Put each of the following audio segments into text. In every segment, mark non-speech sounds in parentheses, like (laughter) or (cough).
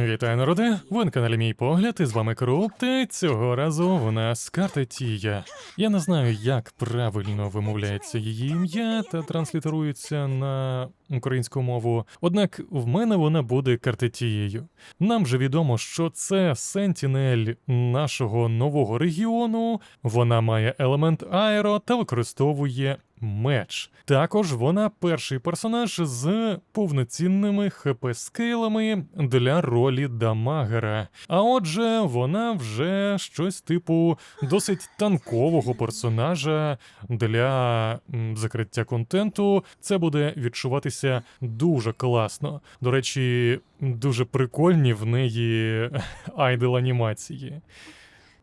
Вітаю, народи! Ви на каналі Мій Погляд, і з вами Круп, та цього разу у нас карта Тія. Я не знаю, як правильно вимовляється її ім'я та транслітерується на українську мову, однак в мене вона буде картетією. Нам же відомо, що це сентінель нашого нового регіону, вона має елемент аеро та використовує меч. Також вона перший персонаж з повноцінними хп-скейлами для ролі дамагера. А отже, вона вже щось типу досить танкового персонажа для закриття контенту. Це буде відчуватися дуже класно. До речі, дуже прикольні в неї (laughs) айдел анімації.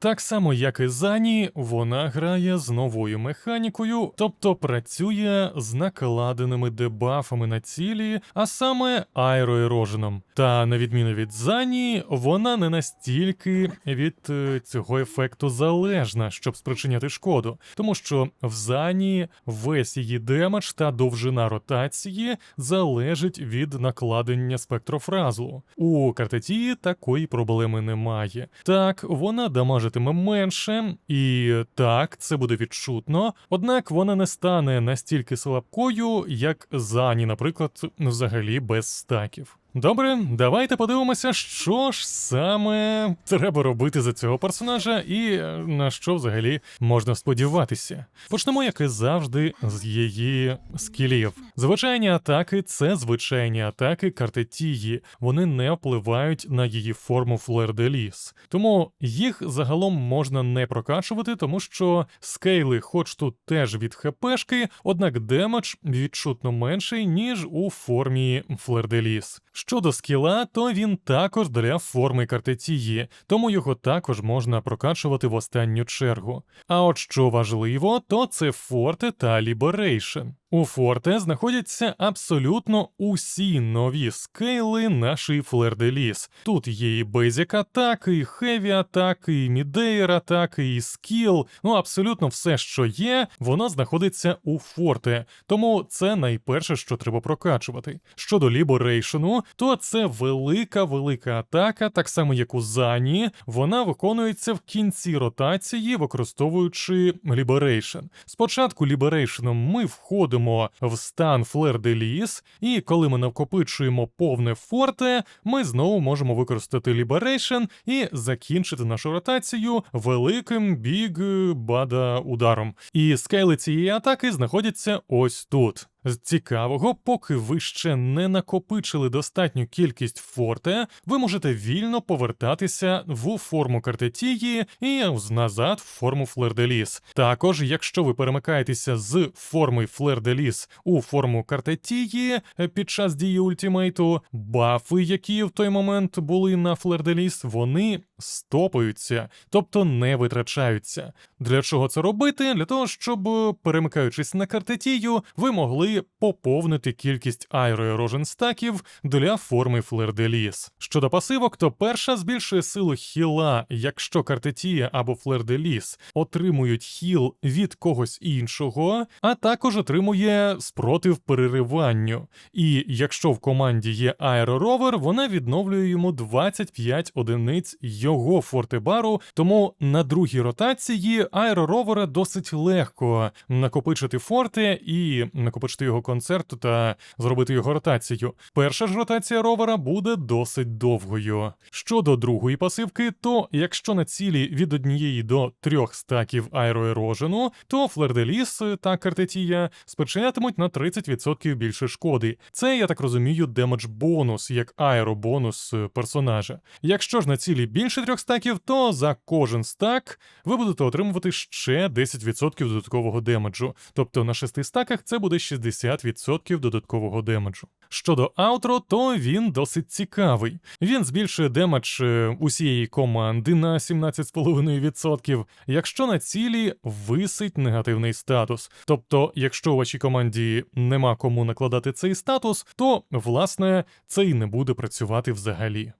Так само, як і Зані, вона грає з новою механікою, тобто працює з накладеними дебафами на цілі, а саме аероероженом. Та на відміну від Зані, вона не настільки від е, цього ефекту залежна, щоб спричиняти шкоду, тому що в Зані весь її демедж та довжина ротації залежить від накладення спектрофразу. У картеті такої проблеми немає. Так, вона дамажитиме менше, і так, це буде відчутно, однак вона не стане настільки слабкою, як Зані, наприклад, взагалі без стаків. Добре, давайте подивимося, що ж саме треба робити за цього персонажа і е, на що взагалі можна сподіватися. Почнемо, як і завжди, з її скілів. Звичайні атаки це звичайні атаки картетії. Вони не впливають на її форму флер-де-ліс. Тому їх загалом можна не прокачувати, тому що скейли, хоч тут теж від хпшки, однак демедж відчутно менший, ніж у формі флер-де-ліс. Щодо скіла, то він також для форми картетії, тому його також можна прокачувати в останню чергу. А от що важливо, то це форте та ліберейшн. У форте знаходяться абсолютно усі нові скейли нашої флер-де-ліс. Тут є і бейзік атаки, і хеві атаки, і мідейр атаки, і скіл. Ну абсолютно все, що є, воно знаходиться у форте. Тому це найперше, що треба прокачувати. Щодо ліберейшену, то це велика велика атака, так само як у Зані. Вона виконується в кінці ротації, використовуючи ліберейшн. Спочатку ліберейшеном ми входимо в стан флер де ліс, і коли ми накопичуємо повне форте, ми знову можемо використати ліберейшн і закінчити нашу ротацію великим біг бада ударом. І скейли цієї атаки знаходяться ось тут. З цікавого, поки ви ще не накопичили достатню кількість форте, ви можете вільно повертатися в форму картетії і назад в форму флер-де-ліс. Також, якщо ви перемикаєтеся з форми флер-де-ліс у форму картетії е, під час дії ультімейту, бафи, які в той момент були на флер-де-ліс, вони стопаються, тобто не витрачаються. Для чого це робити? Для того, щоб, е, перемикаючись на картетію, ви могли поповнити кількість аероерожен стаків для форми флер-де-ліс. Щодо пасивок, то перша збільшує силу хіла, якщо картетія або флер-де-ліс отримують хіл від когось іншого, а також отримує спротив перериванню. І якщо в команді є аероровер, вона відновлює йому 25 одиниць його фортебару, тому на другій ротації аероровера досить легко накопичити форте і накопичити його концерт та зробити його ротацію. Перша ж ротація ровера буде досить довгою. Щодо другої пасивки, то якщо на цілі від однієї до трьох стаків аероерожену, то флерделіс та картетія спричинятимуть на 30% більше шкоди. Це, я так розумію, демедж бонус, як аеробонус персонажа. Якщо ж на цілі більше трьох стаків, то за кожен стак ви будете отримувати ще 10% додаткового демеджу. Тобто на шести стаках це буде 60% додаткового демеджу. Щодо аутро, то він досить цікавий. Він збільшує демедж е, усієї команди на 17,5%, якщо на цілі висить негативний статус. Тобто, якщо у вашій команді нема кому накладати цей статус, то власне це і не буде працювати взагалі.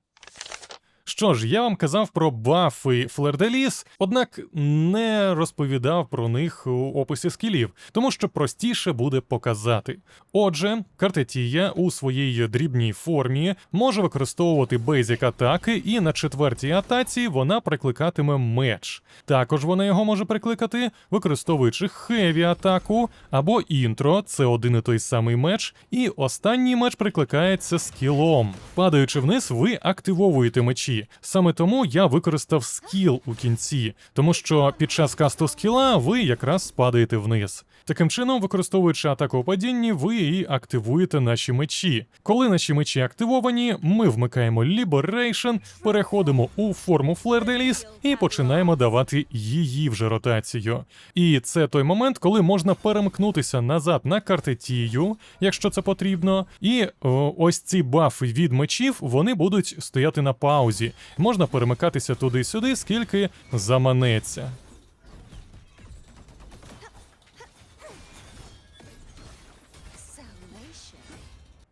Що ж, я вам казав про бафи Флерделіс, однак не розповідав про них у описі скілів, тому що простіше буде показати. Отже, картетія у своїй дрібній формі може використовувати бейзік атаки, і на четвертій атаці вона прикликатиме меч. Також вона його може прикликати, використовуючи хеві атаку або інтро, це один і той самий меч, і останній меч прикликається скілом. Падаючи вниз, ви активовуєте мечі. Саме тому я використав скіл у кінці, тому що під час касту скіла ви якраз спадаєте вниз. Таким чином, використовуючи атаку у падінні, ви і активуєте наші мечі. Коли наші мечі активовані, ми вмикаємо Liberation, переходимо у форму Флерделіс і починаємо давати її вже ротацію. І це той момент, коли можна перемкнутися назад на картетію, якщо це потрібно. І о, ось ці бафи від мечів вони будуть стояти на паузі. Можна перемикатися туди-сюди, скільки заманеться.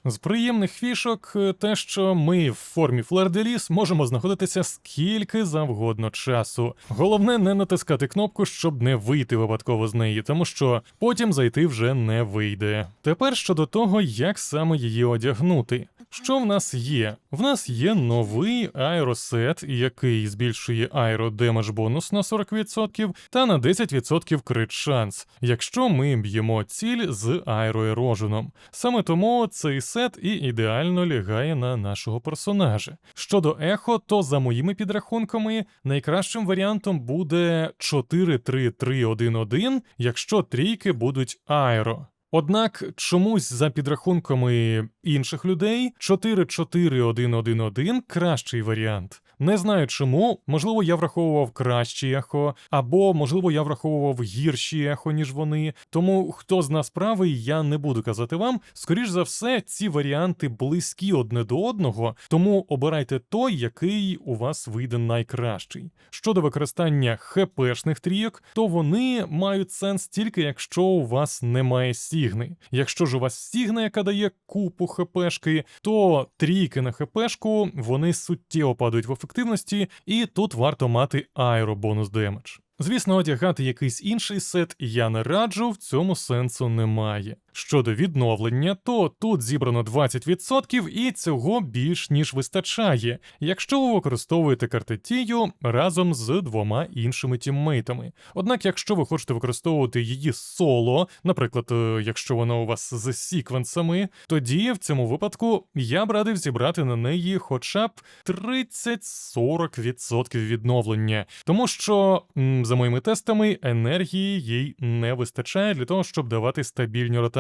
З приємних фішок е, те, що ми в формі Флерделіс можемо знаходитися скільки завгодно часу. Головне не натискати кнопку, щоб не вийти випадково з неї, тому що потім зайти вже не вийде. Тепер щодо того, як саме її одягнути. Що в нас є? В нас є новий аеросет, який збільшує аеродемедж бонус на 40% та на 10% крит шанс, якщо ми б'ємо ціль з аероероженом. Саме тому цей сет і ідеально лягає на нашого персонажа. Щодо ехо, то за моїми підрахунками найкращим варіантом буде 4-3-3-1-1, якщо трійки будуть аеро. Однак чомусь за підрахунками інших людей 4-4-1-1-1 кращий варіант. Не знаю чому, можливо, я враховував кращі ехо, або можливо я враховував гірші ехо, ніж вони. Тому хто з нас правий, я не буду казати вам. Скоріш за все, ці варіанти близькі одне до одного, тому обирайте той, який у вас вийде найкращий. Щодо використання хпшних трійок, то вони мають сенс тільки якщо у вас немає стігни. Якщо ж у вас стігна, яка дає купу хпшки, то трійки на хпшку вони суттєво падають в ефективності, і тут варто мати аеробонус демедж. Звісно, одягати якийсь інший сет я не раджу, в цьому сенсу немає. Щодо відновлення, то тут зібрано 20% і цього більш ніж вистачає, якщо ви використовуєте картетію разом з двома іншими тіммейтами. Однак, якщо ви хочете використовувати її соло, наприклад, е, якщо вона у вас з сіквенсами, тоді в цьому випадку я б радив зібрати на неї хоча б 30-40% відновлення, тому що, за моїми тестами, енергії їй не вистачає для того, щоб давати стабільні ротації,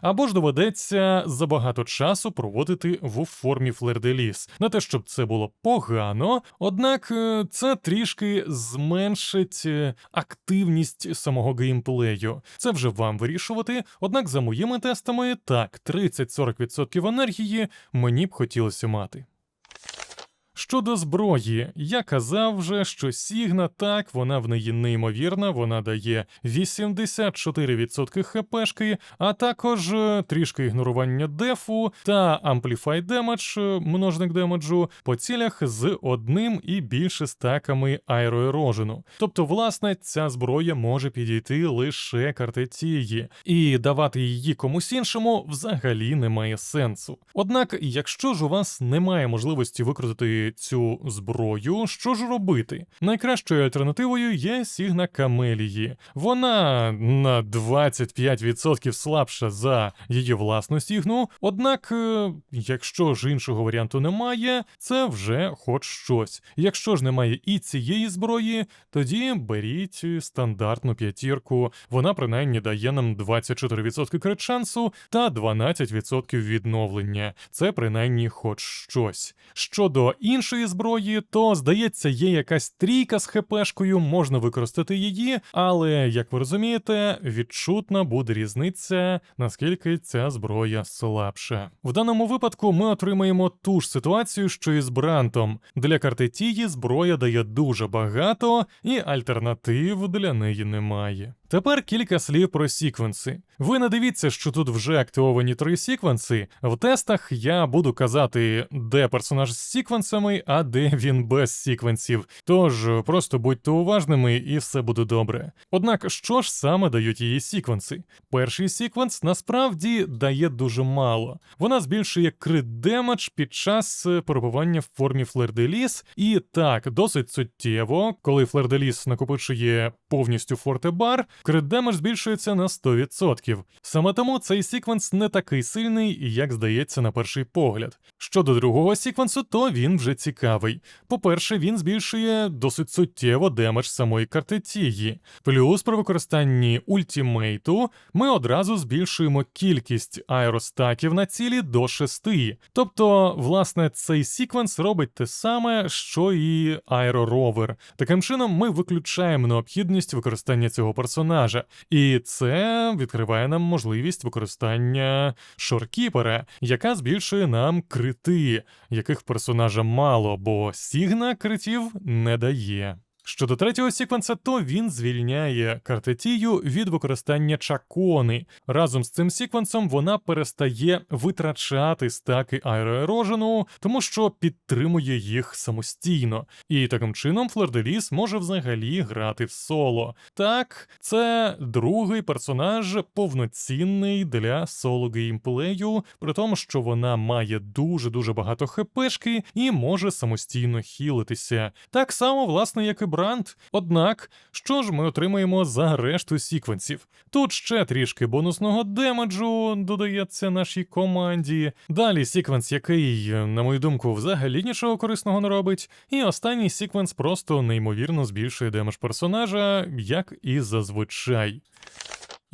або ж доведеться забагато часу проводити в формі флерделіс. Не те, щоб це було погано, однак е, це трішки зменшить е, активність самого геймплею. Це вже вам вирішувати. Однак, за моїми тестами, так, 30-40% енергії мені б хотілося мати. Щодо зброї, я казав вже, що Сігна так, вона в неї неймовірна, вона дає 84% хпшки, а також е, трішки ігнорування дефу та Amplify Damage, е, множник демеджу, по цілях з одним і більше стаками аероерожену. Тобто, власне, ця зброя може підійти лише картетії, і давати її комусь іншому взагалі немає сенсу. Однак, якщо ж у вас немає можливості викрутити цю зброю, що ж робити? Найкращою альтернативою є Сігна Камелії. Вона на 25% слабша за її власну сігну, однак, е, якщо ж іншого варіанту немає, це вже хоч щось. Якщо ж немає і цієї зброї, тоді беріть стандартну п'ятірку. Вона принаймні дає нам 24% крит шансу та 12% відновлення. Це принаймні хоч щось. Щодо іншої зброї, то здається, є якась трійка з хпшкою, можна використати її, але як ви розумієте, відчутна буде різниця, наскільки ця зброя слабша. В даному випадку ми отримаємо ту ж ситуацію, що і з Брантом. Для картетії зброя дає дуже багато, і альтернатив для неї немає. Тепер кілька слів про сіквенси. Ви не дивіться, що тут вже активовані три сіквенси. В тестах я буду казати, де персонаж з сіквенсами, а де він без секвенсів. Тож просто будьте уважними і все буде добре. Однак, що ж саме дають її секвенси? Перший секвенс насправді дає дуже мало. Вона збільшує крит демедж під час е, перебування в формі флерделіс, і так, досить суттєво, коли флерделіс накопичує повністю фортебар, крит демедж збільшується на 100%. Саме тому цей секвенс не такий сильний, як здається на перший погляд. Щодо другого секвенсу, то він вже цікавий. По-перше, він збільшує досить суттєво демедж самої карти Тігі. Плюс при використанні ультімейту ми одразу збільшуємо кількість аеростаків на цілі до 6. Тобто, власне, цей секвенс робить те саме, що і аероровер. Таким чином, ми виключаємо необхідність використання цього персонажа, і це відкриває нам можливість використання шоркіпера, яка збільшує нам крити, яких персонажа мало, бо Сігна критів не дає. Щодо третього секвенса, то він звільняє картетію від використання чакони. Разом з цим секвенсом вона перестає витрачати стаки аероерожену, тому що підтримує їх самостійно. І таким чином Флерделіс може взагалі грати в соло. Так, це другий персонаж повноцінний для соло геймплею, при тому, що вона має дуже-дуже багато хпшки і може самостійно хілитися. Так само, власне, як і Бранд. Однак, що ж ми отримаємо за решту сіквенсів? Тут ще трішки бонусного демеджу додається нашій команді. Далі сіквенс, який, на мою думку, взагалі нічого корисного не робить. І останній секвенс просто неймовірно збільшує демедж персонажа, як і зазвичай.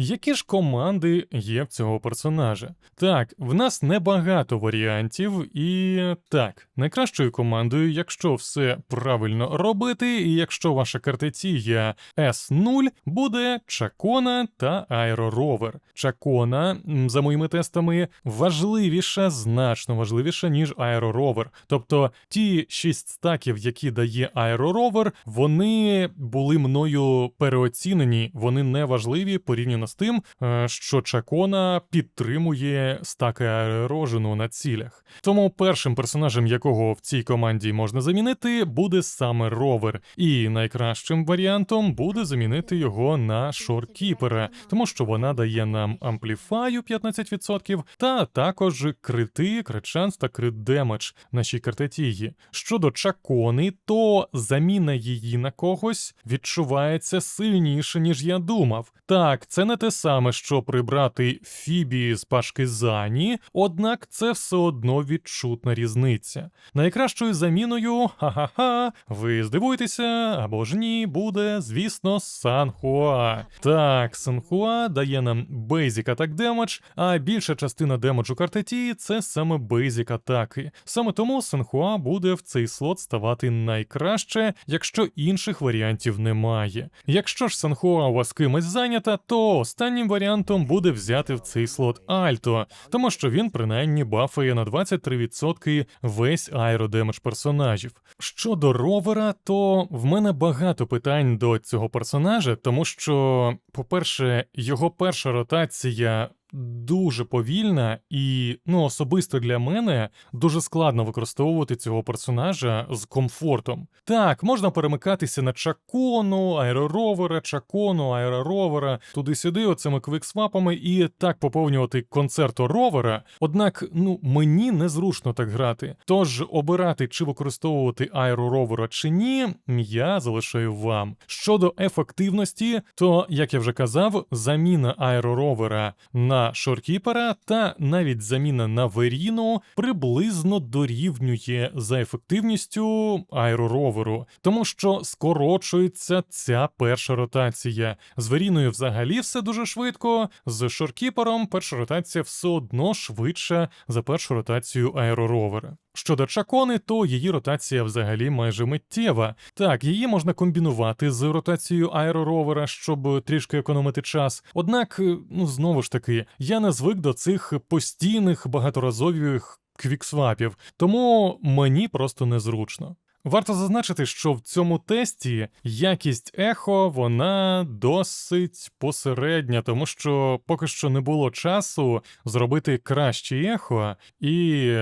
Які ж команди є в цього персонажа? Так, в нас небагато варіантів, і так, найкращою командою, якщо все правильно робити, і якщо ваша картеція S0, буде Чакона та Аероровер. Чакона, за моїми тестами, важливіша, значно важливіша, ніж Аероровер. Тобто ті шість стаків, які дає Аероровер, вони були мною переоцінені, вони не важливі порівняно з тим, е, що Чакона підтримує стаки аерожену на цілях. Тому першим персонажем, якого в цій команді можна замінити, буде саме ровер, і найкращим варіантом буде замінити його на шоркіпера, тому що вона дає нам ампліфаю 15%, та також крити, критшанс та крит демедж нашій картетії. Щодо чакони, то заміна її на когось відчувається сильніше, ніж я думав. Так, це не те саме, що прибрати Фібі з пашки Зані, однак це все одно відчутна різниця. Найкращою заміною, ха-ха-ха, ви здивуєтеся або ж ні, буде, звісно, Санхуа. Так, Санхуа дає нам Basic Attack Damage, а більша частина демеджу картеті це саме Basic атаки. Саме тому Санхуа буде в цей слот ставати найкраще, якщо інших варіантів немає. Якщо ж Санхуа у вас кимось зайнята, то останнім варіантом буде взяти в цей слот Альто, тому що він принаймні бафає на 23% весь аеродемедж персонажів. Щодо ровера, то в мене багато питань до цього персонажа, тому що, по-перше, його перша ротація. Дуже повільна, і ну особисто для мене дуже складно використовувати цього персонажа з комфортом. Так, можна перемикатися на чакону, аероровера, чакону, аероровера, туди-сюди, оцими квиксвапами, і так поповнювати концерту ровера. Однак, ну мені незручно так грати. Тож обирати чи використовувати аероровера чи ні, я залишаю вам. Щодо ефективності, то як я вже казав, заміна аероровера на шоркіпера та навіть заміна на Веріну приблизно дорівнює за ефективністю аеророверу, тому що скорочується ця перша ротація. З Веріною взагалі все дуже швидко. З шоркіпером перша ротація все одно швидша за першу ротацію аероровера. Щодо чакони, то її ротація взагалі майже миттєва. Так, її можна комбінувати з ротацією аероровера, щоб трішки економити час. Однак, е, ну знову ж таки, я не звик до цих постійних багаторазових квіксвапів, тому мені просто незручно. Варто зазначити, що в цьому тесті якість ехо вона досить посередня, тому що поки що не було часу зробити краще ехо, і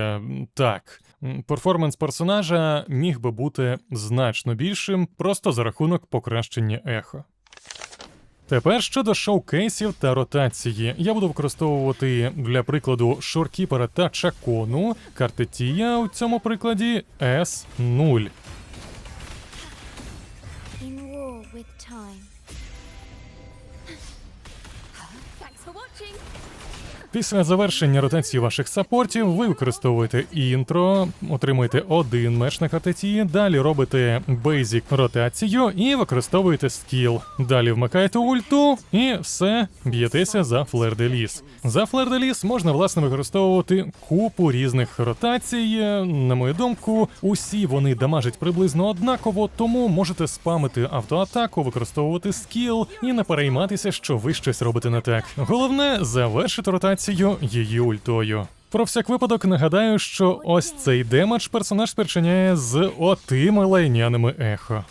так, перформанс персонажа міг би бути значно більшим просто за рахунок покращення ехо. Тепер щодо шоукейсів та ротації. Я буду використовувати для прикладу шоркіпера та чакону. Картетія у цьому прикладі S0. Після завершення ротації ваших саппортів ви використовуєте інтро, отримуєте один меч на карті Тії, далі робите бейзік ротацію і використовуєте скіл. Далі вмикаєте ульту і все б'єтеся за флер де. За флер де можна власне використовувати купу різних ротацій. На мою думку, усі вони дамажать приблизно однаково, тому можете спамити автоатаку, використовувати скіл і не перейматися, що ви щось робите не так. Головне завершити ротацію її ультою. Про всяк випадок нагадаю, що ось цей демедж персонаж спричиняє з отими лайняними ехо.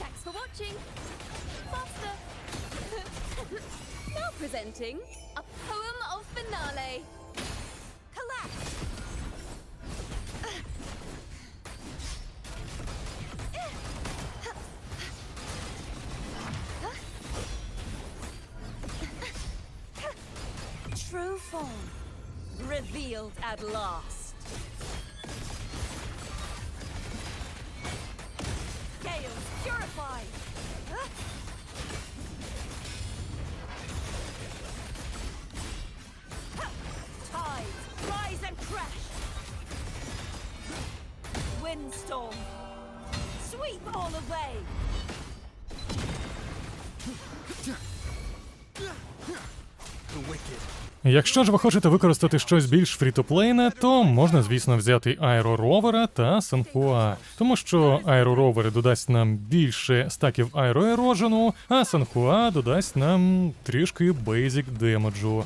Thanks for watching. Faster. (laughs) now presenting a poem of finale. Revealed at last. Якщо ж ви хочете використати щось більш фрітоплейне, то можна, звісно, взяти аероровера та Санхуа, тому що аероровери додасть нам більше стаків аероерожену, а Санхуа додасть нам трішки бейзік демеджу.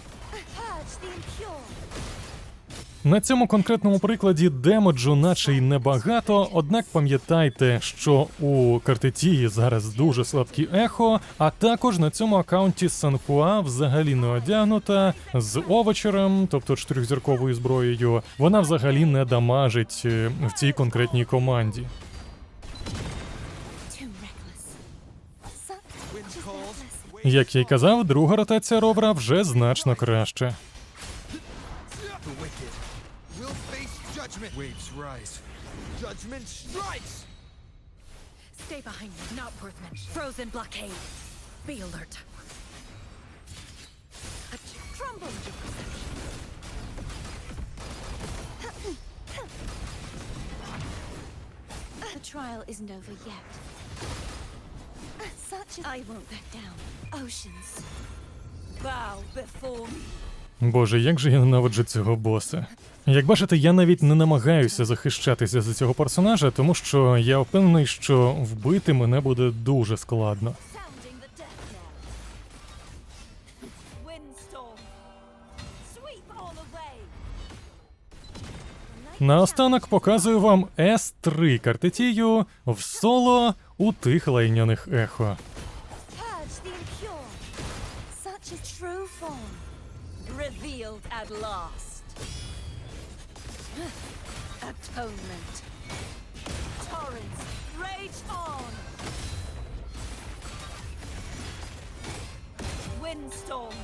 На цьому конкретному прикладі демеджу наче й небагато, однак пам'ятайте, що у картетії зараз дуже слабкі ехо, а також на цьому аккаунті Санхуа взагалі не одягнута з овочером, тобто чотирьохзірковою зброєю. Вона взагалі не дамажить е, в цій конкретній команді. Як я й казав, друга ротація ровера вже значно краще. The wicked will face judgment. Waves rise. Judgment strikes. Stay behind me, not Worthman. Frozen blockade. Be alert. A crumble into perception. The trial isn't over yet. Such a I won't back down. oceans. Bow before me. Боже, як же я ненавиджу цього боса. Як бачите, я навіть не намагаюся захищатися за цього персонажа, тому що я впевнений, що вбити мене буде дуже складно. Наостанок показую вам С3 картетію в соло у тих лайняних ехо. At last. Atonement. Torrents, rage on. Windstorm.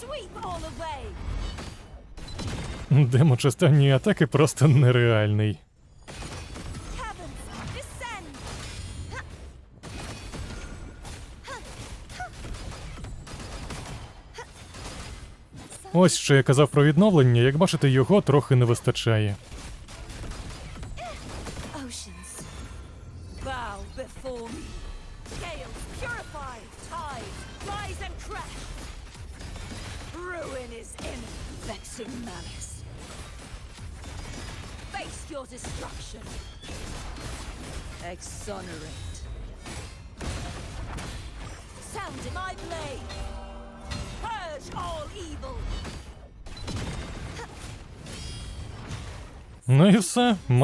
Sweep all away. Демоч останньої атаки просто нереальний. Ось що я казав про відновлення, як бачите, його трохи не вистачає.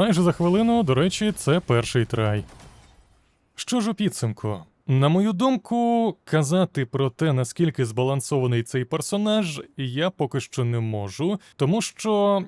Майже за хвилину, до речі, це перший трай. Що ж у підсумку? На мою думку, казати про те, наскільки збалансований цей персонаж, я поки що не можу, тому що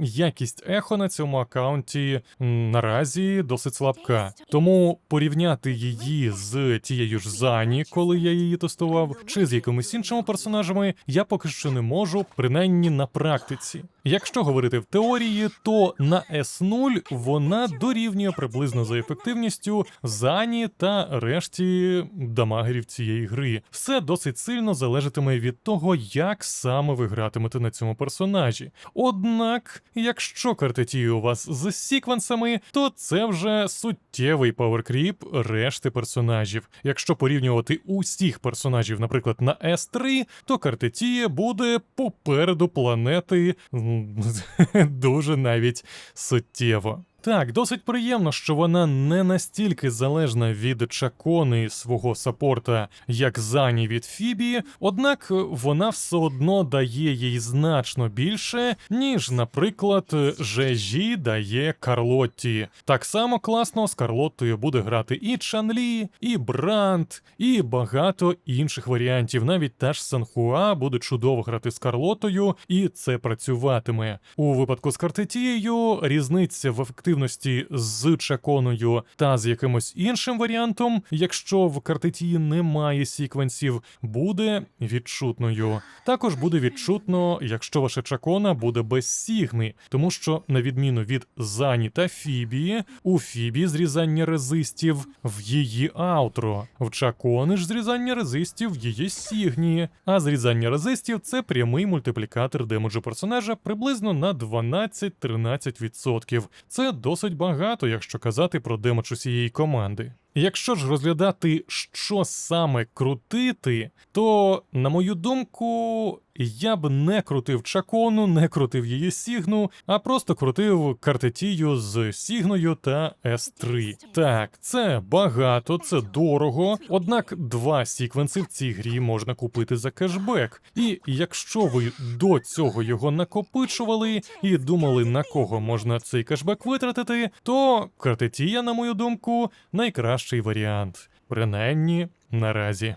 якість ехо на цьому аккаунті наразі досить слабка. Тому порівняти її з тією ж Зані, коли я її тестував, чи з якимись іншими персонажами, я поки що не можу, принаймні на практиці. Якщо говорити в теорії, то на S0 вона дорівнює приблизно за ефективністю Зані та решті дамагерів цієї гри. Все досить сильно залежатиме від того, як саме ви гратимете на цьому персонажі. Однак, якщо картеті у вас з сіквенсами, то це вже суттєвий паверкріп решти персонажів. Якщо порівнювати усіх персонажів, наприклад, на S3, то картетія буде попереду планети (laughs) дуже навіть суттєво. Так, досить приємно, що вона не настільки залежна від чакони свого сапорта, як Зані від Фібі, однак вона все одно дає їй значно більше, ніж, наприклад, Жежі дає Карлотті. Так само класно з Карлоттою буде грати і Чанлі, і Бранд, і багато інших варіантів. Навіть та ж Санхуа буде чудово грати з Карлотою, і це працюватиме. У випадку з Картетією різниця в ефективності з чаконою та з якимось іншим варіантом, якщо в Картетії немає сіквенсів, буде відчутною. Також буде відчутно, якщо ваша чакона буде без сігни, тому що, на відміну від Зані та Фібії, у Фібі зрізання резистів в її аутро, в чакони ж зрізання резистів в її сігні. А зрізання резистів це прямий мультиплікатор демеджу персонажа приблизно на 12-13%. Це досить багато, якщо казати про демедж усієї команди. Якщо ж розглядати, що саме крутити, то, на мою думку, я б не крутив чакону, не крутив її сігну, а просто крутив картетію з сігною та S3. Так, це багато, це дорого. Однак два сіквенси в цій грі можна купити за кешбек. І якщо ви до цього його накопичували і думали, на кого можна цей кешбек витратити, то картетія, на мою думку, найкращий варіант. Принаймні наразі.